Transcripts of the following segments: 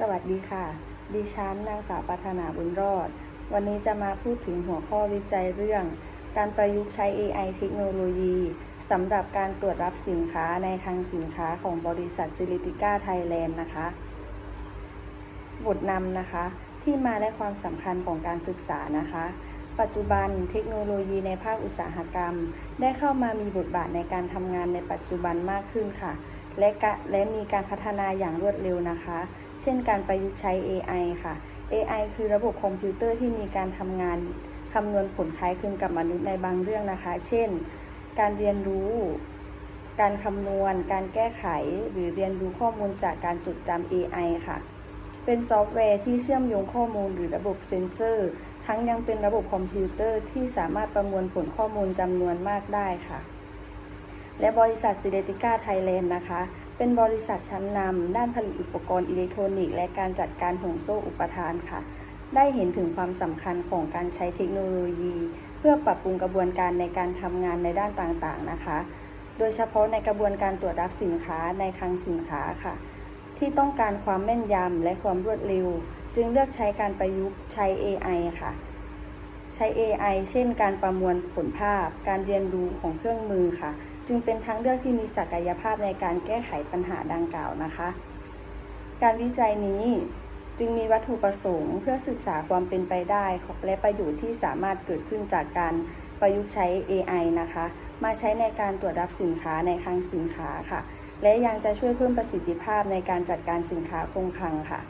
สวัสดีค่ะ ดิฉันนางสาวปัฒนาบุญรอด วันนี้จะมาพูดถึงหัวข้อวิจัยเรื่อง การประยุกต์ใช้ AI เทคโนโลยีสำหรับการตรวจรับสินค้าในคลังสินค้าของบริษัทจิลิติก้าไทยแลนด์นะคะ บทนำนะคะ ที่มาและความสำคัญของการศึกษานะคะ ปัจจุบันเทคโนโลยีในภาคอุตสาหกรรม ได้เข้ามามีบทบาทในการทำงานในปัจจุบันมากขึ้นค่ะ และกะและมีการพัฒนาอย่างรวดเร็วนะคะ เช่นการประยุกต์ใช้ AI ค่ะ AI คือระบบคอมพิวเตอร์ที่มีการทำงานคำนวณผลคล้ายคลึงกับมนุษย์ในบางเรื่องนะคะ เช่น การเรียนรู้ การคำนวณ การแก้ไข หรือเรียนรู้ข้อมูลจากการจดจำ AI ค่ะ เป็นซอฟต์แวร์ที่เชื่อมโยงข้อมูลหรือระบบเซนเซอร์ ทั้งยังเป็นระบบคอมพิวเตอร์ที่สามารถประมวลผลข้อมูลจำนวนมากได้ค่ะ และบริษัทซิเดติก้าไทยแลนด์นะคะ เป็นบริษัทชั้นนำด้านผลิตอุปกรณ์อิเล็กทรอนิกส์และการจัดการห่วงโซ่อุปทานค่ะ ได้เห็นถึงความสำคัญของการใช้เทคโนโลยี เพื่อปรับปรุงกระบวนการในการทำงานในด้านต่างๆนะคะ โดยเฉพาะในกระบวนการตรวจรับสินค้าในคลังสินค้าค่ะ ที่ต้องการความแม่นยำและความรวดเร็ว จึงเลือกใช้การประยุกต์ใช้ AI ค่ะ ใช้ AI เช่น การประมวลผลภาพ การเรียนรู้ของเครื่องมือค่ะ จึงเป็นทางเลือกที่มีศักยภาพในการแก้ไขปัญหาดังกล่าวนะคะ การวิจัยนี้จึงมีวัตถุประสงค์เพื่อศึกษาความเป็นไปได้และประโยชน์ที่สามารถเกิดขึ้นจากการประยุกต์ใช้ AI นะคะ มาใช้ในการตรวจรับสินค้าในคลังสินค้าค่ะ และยังจะช่วยเพิ่มประสิทธิภาพในการจัดการสินค้าคงคลังค่ะ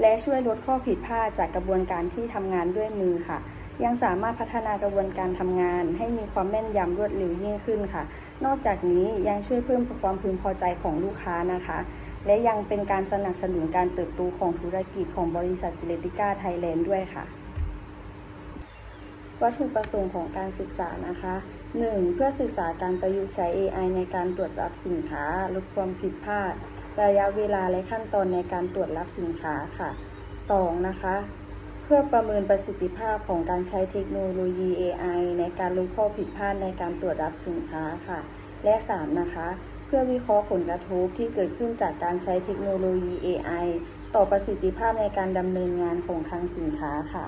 และช่วยลดข้อผิดพลาดจากกระบวนการที่ทำงานด้วยมือค่ะ ยังสามารถพัฒนากระบวนการทำงาน ให้มีความแม่นยำรวดเร็วยิ่งขึ้นค่ะ นอกจากนี้ยังช่วยเพิ่มความพึงพอใจของลูกค้านะคะ และยังเป็นการสนับสนุนการเติบโตของธุรกิจของบริษัทจิเลติก้าไทยแลนด์ด้วยค่ะ วัตถุประสงค์ของการศึกษานะคะ 1. เพื่อศึกษาการประยุกต์ใช้ AI ในการตรวจรับสินค้าลดความผิดพลาด ระยะเวลาและขั้นตอนในการตรวจรับสินค้าค่ะ 2. นะคะ พื่อประเมินประสิทธิภาพของการใช้เทคโนโลยี AI ในการลดข้อผิดพลาดในการตรวจรับสินค้าค่ะ และ 3. นะคะ เพื่อวิเคราะห์ผลกระทบที่เกิดขึ้นจากการใช้เทคโนโลยี AI ต่อประสิทธิภาพในการดำเนินงานของคลังสินค้าค่ะ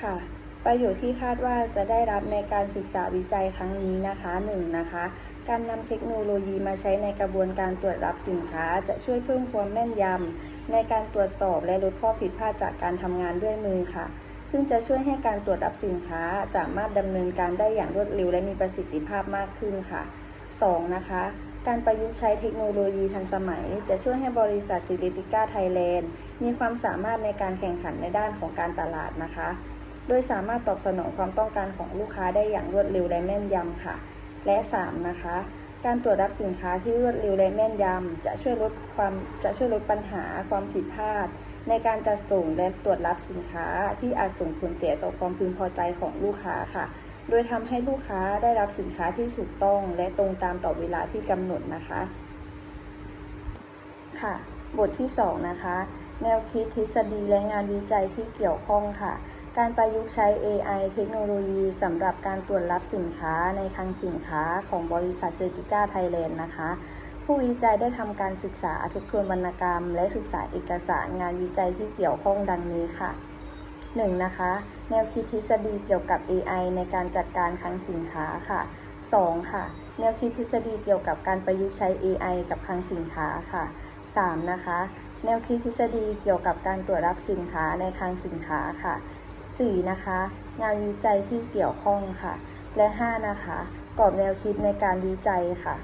ค่ะ ประโยชน์ที่คาดว่าจะได้รับในการศึกษาวิจัยครั้งนี้นะคะ 1นงนะคะ การนำเทคโนโลยีมาใช้ในกระบวนการตรวจรับสินค้า จะช่วยเพิ่มความแม่นยำในการตรวจสอบและลดข้อผิดพลาดจากการทำงานด้วยมือค่ะ ซึ่งจะช่วยให้การตรวจรับสินค้าสามารถดำเนินการได้อย่างรวดเร็วและมีประสิทธิภาพมากขึ้นค่ะ 2. นะคะการประยุกต์ใช้เทคโนโลยีทันสมัย จะช่วยให้บริษัทซิลิติก้าไทยแลนด์มีความสามารถในการแข่งขันในด้านของการตลาดนะคะ โดยสามารถตอบสนองความต้องการของลูกค้าได้อย่างรวดเร็วและแม่นยำค่ะ และ 3. นะคะ การตรวจรับสินค้าที่รวดเร็วและแม่นยำจะช่วยลดความจะช่วยลดปัญหาความผิดพลาด ในการจัดส่งและตรวจรับสินค้าที่อาจส่งผลเสียต่อความพึงพอใจของลูกค้าค่ะ โดยทำให้ลูกค้าได้รับสินค้าที่ถูกต้องและตรงตามต่อเวลาที่กำหนดนะคะ ค่ะ บทที่ 2 นะคะ แนวคิดทฤษฎีและงานวิจัยที่เกี่ยวข้องค่ะ การประยุกต์ใช้ AI เทคโนโลยีสำหรับการตรวจรับสินค้าในคลังสินค้าของบริษัทเซติก้าไทยแลนด์นะคะ ผู้วิจัยได้ทำการศึกษาทบทวนวรรณกรรม และศึกษาเอกสารงานวิจัยที่เกี่ยวข้องดังนี้ค่ะ 1. นะคะ แนวคิดทฤษฎีเกี่ยวกับ AI ในการจัดการคลังสินค้าค่ะ 2. ค่ะ แนวคิดทฤษฎีเกี่ยวกับการประยุกต์ใช้ AI กับคลังสินค้าค่ะ 3. นะคะ แนวคิดทฤษฎีเกี่ยวกับการตรวจรับสินค้าในคลังสินค้าค่ะ 4. นะคะ งานวิจัยที่เกี่ยวข้องค่ะ และ 5. นะคะกรอบแนวคิดในการวิจัยค่ะ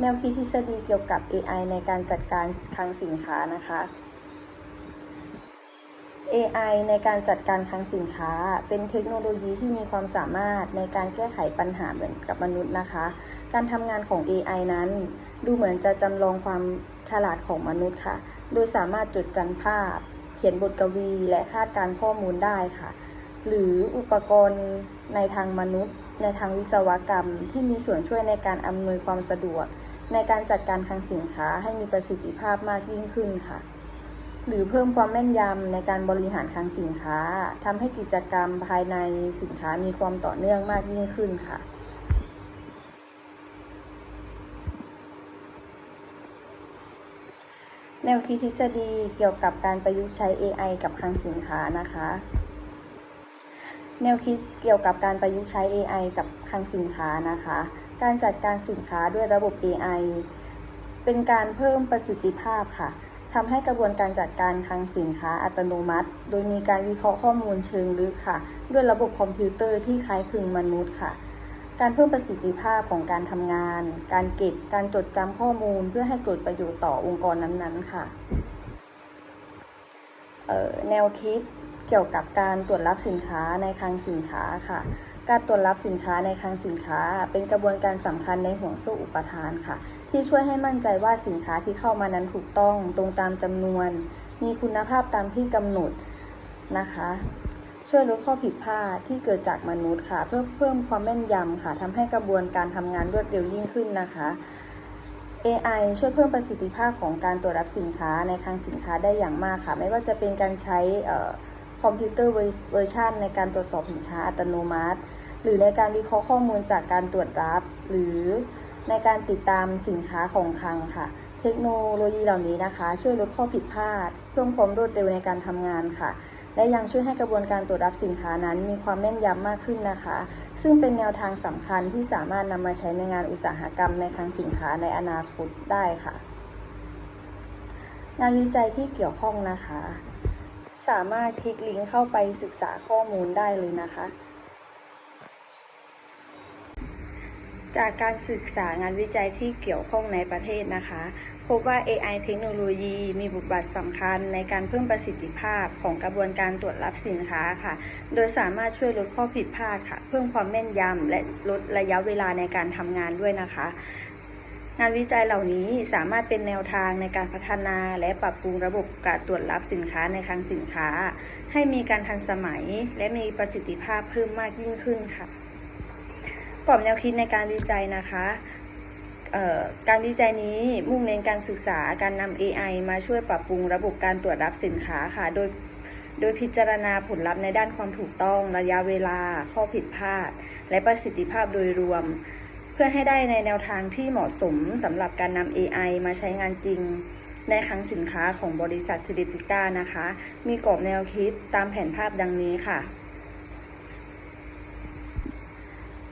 แนวคิดทฤษฎีเกี่ยวกับ AI ในการจัดการคลังสินค้านะคะ AI ในการจัดการคลังสินค้า เป็นเทคโนโลยีที่มีความสามารถในการแก้ไขปัญหาเหมือนกับมนุษย์นะคะ การทำงานของ AI นั้น ดูเหมือนจะจำลองความฉลาดของมนุษย์ค่ะ โดยสามารถจดจำภาพ เขียนบทกวีและคาดการข้อมูลได้ค่ะ หรืออุปกรณ์ในทางมนุษย์ ในทางวิศวกรรม ที่มีส่วนช่วยในการอำนวยความสะดวก ในการจัดการคลังสินค้าให้มีประสิทธิภาพมากยิ่งขึ้นค่ะ หรือเพิ่มความแม่นยำในการบริหารคลังสินค้าทำให้กิจกรรมภายในสินค้ามีความต่อเนื่องมากยิ่งขึ้นค่ะ แนวคิดทฤษฎีเกี่ยวกับการประยุกต์ใช้ AI กับคลังสินค้านะคะ แนวคิดเกี่ยวกับการประยุกต์ใช้ AI กับคลังสินค้านะคะ การจัดการสินค้าด้วยระบบ AI เป็นการเพิ่มประสิทธิภาพค่ะทำให้กระบวนการจัดการคลังสินค้าอัตโนมัติ โดยมีการวิเคราะห์ข้อมูลเชิงลึกค่ะ ด้วยระบบคอมพิวเตอร์ที่คล้ายคลึงมนุษย์ค่ะ การเพิ่มประสิทธิภาพของการทำงาน การเก็บ การจดจำข้อมูล เพื่อให้เกิดประโยชน์ต่อองค์กรนั้นๆ ค่ะ แนวคิดเกี่ยวกับการตรวจรับสินค้าในคลังสินค้าค่ะ การตรวจรับสินค้าในคลังสินค้า เป็นกระบวนการสำคัญในห่วงโซ่อุปทานค่ะ ที่ช่วยให้มั่นใจว่าสินค้าที่เข้ามานั้นถูกต้องตรงตามจำนวน มีคุณภาพตามที่กำหนดนะคะ ช่วยลดข้อผิดพลาดที่เกิดจากมนุษย์ค่ะ เพื่อเพิ่มความแม่นยำค่ะทำให้กระบวนการทำงานรวดเร็วยิ่งขึ้นนะคะ AI ช่วยเพิ่มประสิทธิภาพของการตรวจรับสินค้าในคลังสินค้าได้อย่างมากค่ะ ไม่ว่าจะเป็นการใช้คอมพิวเตอร์เวอร์ชันในการตรวจสอบสินค้าอัตโนมัติ หรือในการวิเคราะห์ข้อมูลจากการตรวจรับ หรือในการติดตามสินค้าของคลังค่ะ เทคโนโลยีเหล่านี้นะคะ ช่วยลดข้อผิดพลาด เพิ่มความรวดเร็วในการทำงานค่ะ และยังช่วยให้กระบวนการตรวจรับสินค้านั้น มีความแม่นยำมากขึ้นนะคะ ซึ่งเป็นแนวทางสำคัญที่สามารถนำมาใช้ในงานอุตสาหกรรมในคลังสินค้าในอนาคตได้ค่ะ งานวิจัยที่เกี่ยวข้องนะคะ สามารถคลิกลิงก์เข้าไปศึกษาข้อมูลได้เลยนะคะจากการศึกษางานวิจัยที่เกี่ยวข้องในประเทศนะคะ พบว่า AI เทคโนโลยี มีบทบาทสำคัญในการเพิ่มประสิทธิภาพของกระบวนการตรวจรับสินค้าค่ะ โดยสามารถช่วยลดข้อผิดพลาดค่ะ เพิ่มความแม่นยำและลดระยะเวลาในการทำงานด้วยนะคะ งานวิจัยเหล่านี้สามารถเป็นแนวทางในการพัฒนาและปรับปรุงระบบการตรวจรับสินค้าในคลังสินค้า ให้มีการทันสมัย และมีประสิทธิภาพเพิ่มมากยิ่งขึ้นค่ะกรอบแนวคิดในการวิจัยนะคะ การวิจัยนี้มุ่งเน้นการศึกษาการนำ AI มาช่วยปรับปรุงระบบการตรวจรับสินค้าค่ะ โดยโดยพิจารณาผลลัพธ์ในด้านความถูกต้อง ระยะเวลา ข้อผิดพลาด และประสิทธิภาพโดยรวม เพื่อให้ได้ในแนวทางที่เหมาะสมสำหรับการนำ AI มาใช้งานจริง ในคลังสินค้าของบริษัทซิลิติก้านะคะ มีกรอบแนวคิดตามแผนภาพดังนี้ค่ะ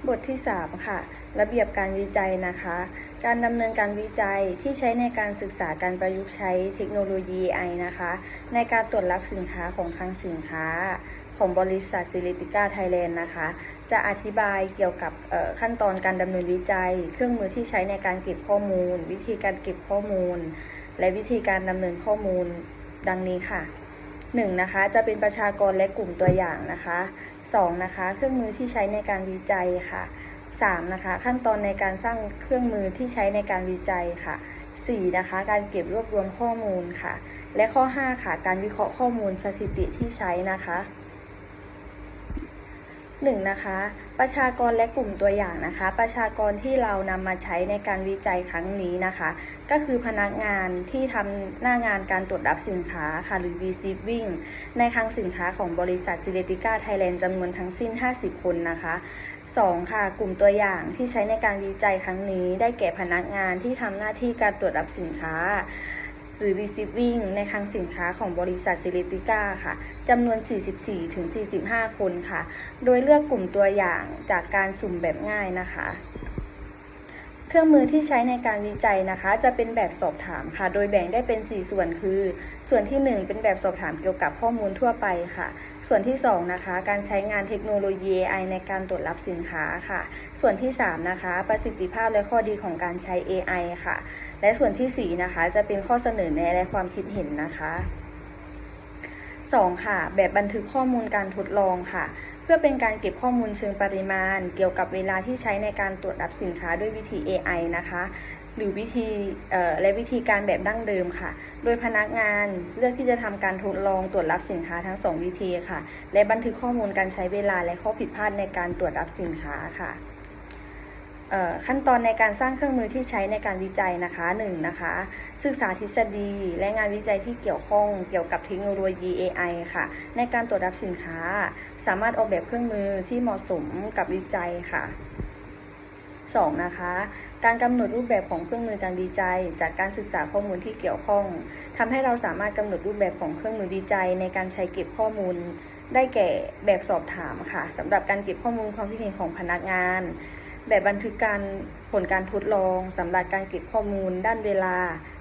บทที่ 3 ค่ะ ระเบียบการวิจัยนะคะ การดำเนินการวิจัยที่ใช้ในการศึกษาการประยุกต์ใช้เทคโนโลยี AI นะคะ ในการตรวจรับสินค้าของคลังสินค้าของบริษัทซิลิติก้าไทยแลนด์นะคะ จะอธิบายเกี่ยวกับขั้นตอนการดำเนินวิจัย เครื่องมือที่ใช้ในการเก็บข้อมูล วิธีการเก็บข้อมูล และวิธีการดำเนินข้อมูลดังนี้ค่ะ 1. นะคะ จะเป็นประชากรและกลุ่มตัวอย่างนะคะ 2. นะคะ เครื่องมือที่ใช้ในการวิจัยค่ะ 3. นะคะขั้นตอนในการสร้างเครื่องมือที่ใช้ในการวิจัยค่ะ 4. นะคะการเก็บรวบรวมข้อมูลค่ะ และข้อ 5 ค่ะ การวิเคราะห์ข้อมูลสถิติที่ใช้นะคะ 1. นะคะ ประชากรและกลุ่มตัวอย่างนะคะ ประชากรที่เรานำมาใช้ในการวิจัยครั้งนี้นะคะ ก็คือพนักงานที่ทำหน้างานการตรวจรับสินค้าค่ะหรือ receiving ในคลังสินค้าของบริษัทซิเลติก้าไทยแลนด์จำนวนทั้งสิ้น 50 คนนะคะ 2. ค่ะ กลุ่มตัวอย่างที่ใช้ในการวิจัยครั้งนี้ได้แก่พนักงานที่ทำหน้าที่การตรวจรับสินค้า หรือ receiving ในคลังสินค้าของบริษัทซิลิติก้าค่ะจำนวน 44ถึง45 คนค่ะ โดยเลือกกลุ่มตัวอย่างจากการสุ่มแบบง่ายนะคะ เครื่องมือที่ใช้ในการวิจัยนะคะ จะเป็นแบบสอบถามค่ะ โดยแบ่งได้เป็น 4 ส่วนคือ ส่วนที่ 1 เป็นแบบสอบถามเกี่ยวกับข้อมูลทั่วไปค่ะ ส่วนที่ 2 นะคะ การใช้งานเทคโนโลยี AI ในการตรวจรับสินค้าค่ะ ส่วนที่ 3 นะคะ ประสิทธิภาพและข้อดีของการใช้ AI ค่ะ และส่วนที่ 4 นะคะ จะเป็นข้อเสนอแนะและความคิดเห็นนะคะ 2. ค่ะ แบบบันทึกข้อมูลการทดลองค่ะ เพื่อเป็นการเก็บข้อมูลเชิงปริมาณ เกี่ยวกับเวลาที่ใช้ในการตรวจรับสินค้าด้วยวิธี AI นะคะ หรือวิธีและวิธีการแบบดั้งเดิมค่ะ โดยพนักงานเลือกที่จะทำการทดลองตรวจรับสินค้าทั้ง 2 วิธีค่ะ และบันทึกข้อมูลการใช้เวลาและข้อผิดพลาดในการตรวจรับสินค้าค่ะ ขั้นตอนในการสร้างเครื่องมือที่ใช้ในการวิจัยนะคะ 1. นะคะ ศึกษาทฤษฎีและงานวิจัยที่เกี่ยวข้องเกี่ยวกับเทคโนโลยี AI ค่ะ ในการตรวจรับสินค้า สามารถออกแบบเครื่องมือที่เหมาะสมกับวิจัยค่ะ 2. นะคะ การกำหนดรูปแบบของเครื่องมือการวิจัย จากการศึกษาข้อมูลที่เกี่ยวข้องทำให้เราสามารถกำหนดรูปแบบของเครื่องมือวิจัย ในการใช้เก็บข้อมูล ได้แก่แบบสอบถามค่ะสำหรับการเก็บข้อมูลความคิดเห็นของพนักงาน แบบบันทึกการผลการทดลองสำหรับการเก็บข้อมูลด้านเวลา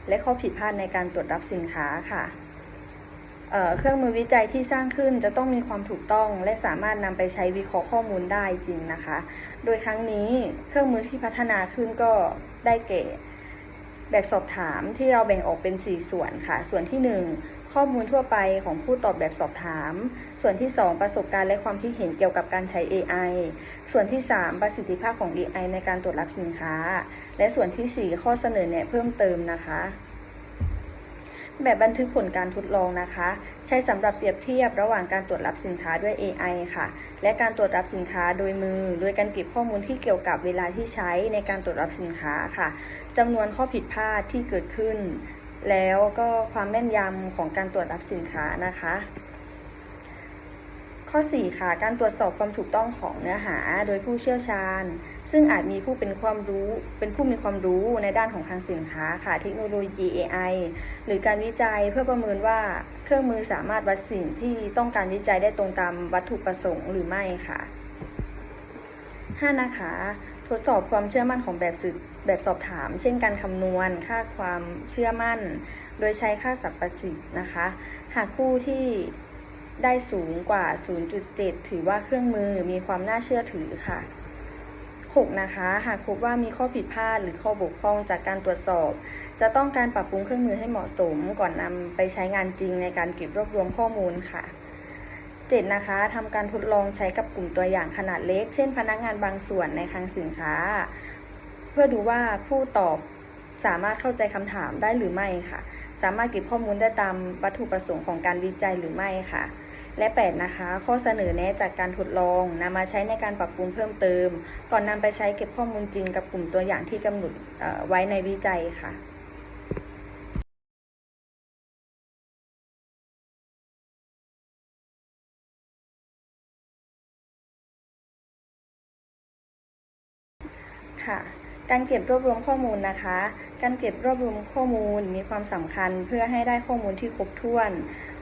และข้อผิดพลาดในการตรวจรับสินค้าค่ะเเครื่องมือวิจัยที่สร้างขึ้นจะต้องมีความถูกต้อง และสามารถนำไปใช้วิเคราะห์ข้อมูลได้จริงนะคะ โดยครั้งนี้เครื่องมือที่พัฒนาขึ้นก็ได้แก่แบบสอบถามที่เราแบ่งออกเป็น 4 ส่วนค่ะ ส่วนที่ 1 ข้อมูลทั่วไปของผู้ตอบแบบสอบถาม ส่วนที่ 2 ประสบการณ์และความคิดเห็นเกี่ยวกับการใช้ AI ส่วนที่ 3 ประสิทธิภาพของ AI ในการตรวจรับสินค้า และส่วนทีสี่ 4 ข้อเสนอแนะเพิ่มเติมนะคะ แบบบันทึกผลการทดลองนะคะ ใช้สำหรับเปรียบเทียบระหว่างการตรวจรับสินค้าด้วย AI ค่ะ และการตรวจรับสินค้าโดยมือ โดยการเก็บข้อมูลที่เกี่ยวกับเวลาที่ใช้ในการตรวจรับสินค้าค่ะจำนวนข้อผิดพลาดที่เกิดขึ้น แล้วก็ความแม่นยำของการตรวจรับสินค้านะคะ ข้อ 4 ค่ะ การตรวจสอบความถูกต้องของเนื้อหาโดยผู้เชี่ยวชาญ ซึ่งอาจมีผู้เป็นความรู้เป็นผู้มีความรู้ในด้านของทางสินค้าค่ะเทคโนโลยี AI หรือการวิจัยเพื่อประเมินว่าเครื่องมือสามารถวัดสิ่งที่ต้องการวิจัยได้ตรงตามวัตถุประสงค์หรือไม่ค่ะ 5 นะคะ ทดสอบความเชื่อมั่นของแบบสืบแบบสอบถาม เช่นการคำนวณค่าความเชื่อมั่น โดยใช้ค่าสรรพสิทธิ์นะคะ หากคู่ที่ได้สูงกว่า 0.7 ถือว่าเครื่องมือมีความน่าเชื่อถือค่ะ 6 นะคะ หากพบว่ามีข้อผิดพลาดหรือข้อบกพร่องจากการตรวจสอบ จะต้องการปรับปรุงเครื่องมือให้เหมาะสม ก่อนนำไปใช้งานจริงในการเก็บรวบรวมข้อมูลค่ะ 7 นะคะทำการทดลองใช้กับกลุ่มตัวอย่างขนาดเล็ก เช่น พนักงานบางส่วนในคลังสินค้า เพื่อดูว่าผู้ตอบสามารถเข้าใจคำถามได้หรือไม่ค่ะ สามารถเก็บข้อมูลได้ตามวัตถุประสงค์ของการวิจัยหรือไม่ค่ะ และ 8 นะคะ ข้อเสนอแนะจากการทดลองนำมาใช้ในการปรับปรุงเพิ่มเติม ก่อนนำไปใช้เก็บข้อมูลจริงกับกลุ่มตัวอย่างที่กำหนดไว้ในวิจัยค่ะ การเก็บรวบรวมข้อมูลนะคะ การเก็บรวบรวมข้อมูลมีความสำคัญเพื่อให้ได้ข้อมูลที่ครบถ้วน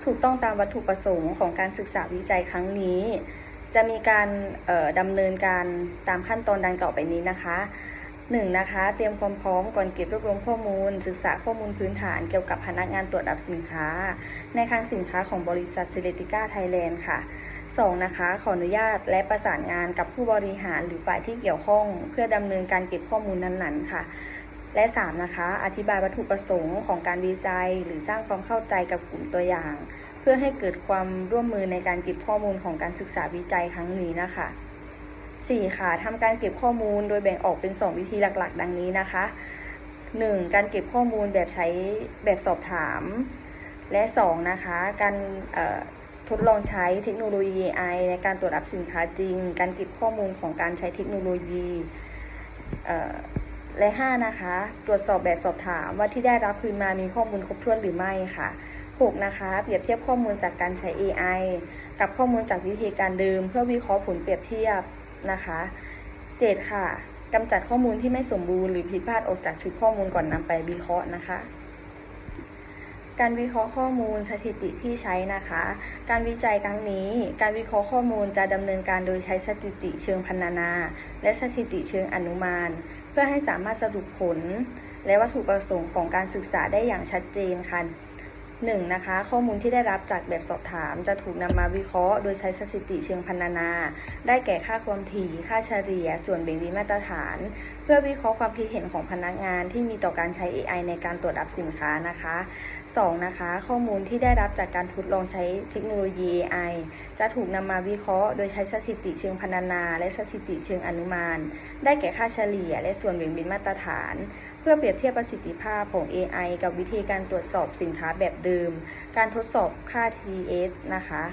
ถูกต้องตามวัตถุประสงค์ของการศึกษาวิจัยครั้งนี้ จะมีการเอ่อดำเนินการตามขั้นตอนดังต่อไปนี้นะคะ 1. นะคะ เตรียมความพร้อมก่อนเก็บรวบรวมข้อมูล ศึกษาข้อมูลพื้นฐานเกี่ยวกับพนักงานตรวจรับสินค้า ในคลังสินค้าของบริษัทเซเลติก้าไทยแลนด์ค่ะ 2. นะคะ ขออนุญาตและประสานงานกับผู้บริหารหรือฝ่ายที่เกี่ยวข้อง เพื่อดำเนินการเก็บข้อมูลนั้นๆ ค่ะ และ 3. นะคะ อธิบายวัตถุประสงค์ของการวิจัย หรือสร้างความเข้าใจกับกลุ่มตัวอย่าง เพื่อให้เกิดความร่วมมือในการเก็บข้อมูลของการศึกษาวิจัยครั้งนี้นะคะ 4. ค่ะทำการเก็บข้อมูลโดยแบ่งออกเป็น 2 วิธีหลักๆ ดังนี้นะคะ 1. การเก็บข้อมูลแบบใช้แบบสอบถาม และ 2. นะคะ การ ดลองใช้เทคโนโลยี AI ในการตรวจรับสินค้าจริง การเก็บข้อมูลของการใช้เทคโนโลยีและ 5 นะคะ ตรวจสอบแบบสอบถามว่าที่ได้รับคืนมามีข้อมูลครบถ้วนหรือไม่ค่ะ 6. นะคะ เปรียบเทียบข้อมูลจากการใช้ AI กับข้อมูลจากวิธีการเดิม เพื่อวิเคราะห์ผลเปรียบเทียบนะคะ 7. ค่ะกำจัดข้อมูลที่ไม่สมบูรณ์หรือผิดพลาดออกจากชุดข้อมูลก่อนนำไปวิเคราะห์นะคะ การวิเคราะห์ข้อมูลสถิติที่ใช้นะคะ การวิจัยครั้งนี้ การวิเคราะห์ข้อมูลจะดำเนินการโดยใช้สถิติเชิงพรรณนา และสถิติเชิงอนุมาน เพื่อให้สามารถสรุปผล และวัตถุประสงค์ของการศึกษาได้อย่างชัดเจนค่ะหนึ่งนะคะ ข้อมูลที่ได้รับจากแบบสอบถาม จะถูกนำมาวิเคราะห์ โดยใช้สถิติเชิงพรรณนา ได้แก่ค่าความถี่ ค่าเฉลี่ย ส่วนแบ่งวิมาตรฐาน เพื่อวิเคราะห์ความคิดเห็นของพนักงานที่มีต่อการใช้ AI ในการตรวจรับสินค้านะคะ 2. นะคะ ข้อมูลที่ได้รับจากการทดลองใช้เทคโนโลยี AI จะถูกนำมาวิเคราะห์ โดยใช้สถิติเชิงพรรณนา และสถิติเชิงอนุมาน ได้แก่ค่าเฉลี่ย และส่วนแบ่งเบนมาตรฐาน เพื่อเปรียบเทียบประสิทธิภาพของ AI กับวิธีการตรวจสอบสินค้าแบบเดิม การทดสอบค่า TS นะคะ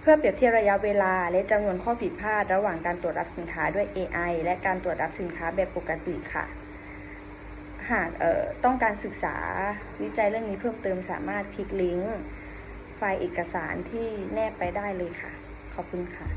เพื่อเปรียบเทียบระยะเวลา และจำนวนข้อผิดพลาด ระหว่างการตรวจรับสินค้าด้วย AI และการตรวจรับสินค้าแบบปกติค่ะ หากต้องการศึกษาวิจัยเรื่องนี้เพิ่มเติมสามารถคลิกลิงก์ ไฟล์เอกสารที่แนบไปได้เลยค่ะ ขอบคุณค่ะ